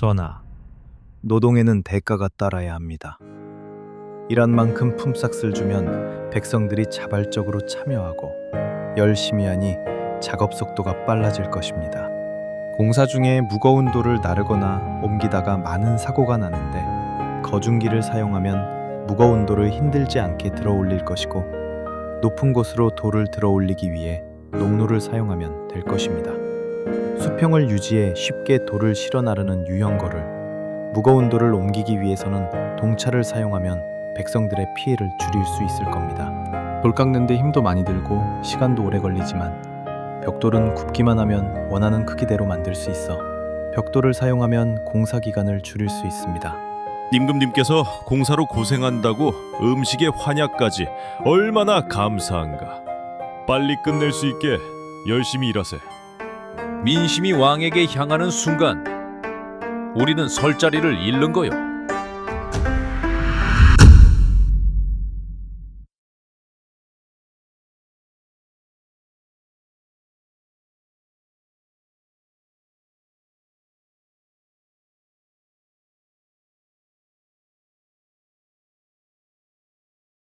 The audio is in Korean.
전하, 노동에는 대가가 따라야 합니다. 일한 만큼 품삯을 주면 백성들이 자발적으로 참여하고 열심히 하니 작업 속도가 빨라질 것입니다. 공사 중에 무거운 돌을 나르거나 옮기다가 많은 사고가 나는데 거중기를 사용하면 무거운 돌을 힘들지 않게 들어 올릴 것이고 높은 곳으로 돌을 들어 올리기 위해 농로를 사용하면 될 것입니다. 수평을 유지해 쉽게 돌을 실어 나르는 유형거를 무거운 돌을 옮기기 위해서는 동차를 사용하면 백성들의 피해를 줄일 수 있을 겁니다. 돌 깎는데 힘도 많이 들고 시간도 오래 걸리지만 벽돌은 굽기만 하면 원하는 크기대로 만들 수 있어 벽돌을 사용하면 공사 기간을 줄일 수 있습니다. 임금님께서 공사로 고생한다고 음식의 환약까지 얼마나 감사한가. 빨리 끝낼 수 있게 열심히 일하세. 민심이 왕에게 향하는 순간 우리는 설 자리를 잃는 거요.